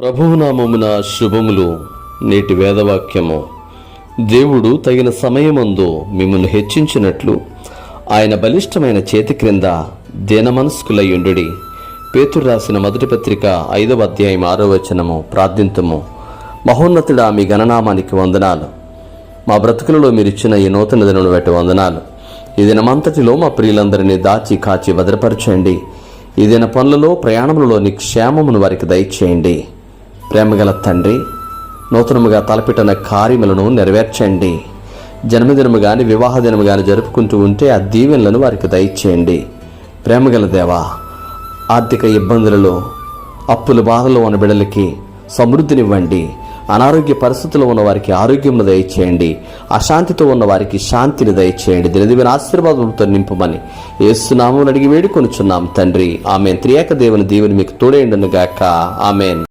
ప్రభువునామమున శుభములు నేటి వేదవాక్యము. దేవుడు తగిన సమయమందు మిమ్మల్ని హెచ్చించినట్లు ఆయన బలిష్టమైన చేతి క్రింద దీనమనస్కులయ్యుండుడి పేతురు రాసిన మొదటి పత్రిక ఐదవ అధ్యాయం ఆరో వచనము ప్రార్థింతము. మహోన్నతుడా మీ గణనామానికి వందనాలు. మా బ్రతుకులలో మీరిచ్చిన ఈ నూతన దినను బట్టి వందనాలు. ఈ దినమంతటిలో మా ప్రియులందరినీ దాచి కాచి భద్రపరచండి. ఈ దిన పనులలో ప్రయాణములలోని క్షేమమును వారికి దయచేయండి. ప్రేమగల తండ్రి నూతనముగా తలపెట్టిన కార్యములను నెరవేర్చండి. జన్మదినము కానీ వివాహ దినము కానీ జరుపుకుంటూ ఉంటే ఆ దీవెనలను వారికి దయచేయండి. ప్రేమగల దేవా ఆర్థిక ఇబ్బందులలో అప్పుల బాధలో ఉన్న బిడ్డలకి సమృద్ధినివ్వండి. అనారోగ్య పరిస్థితుల్లో ఉన్న వారికి ఆరోగ్యమును దయచేయండి. అశాంతితో ఉన్న వారికి శాంతిని దయచేయండి. దినదివిన ఆశీర్వాదంతో నింపమని ఏసునామం అడిగి వేడుకొనుచున్నాం తండ్రి. ఆమెన్. త్రియాక దేవుని దేవుని మీకు తోడేయండును గాక ఆమెన్.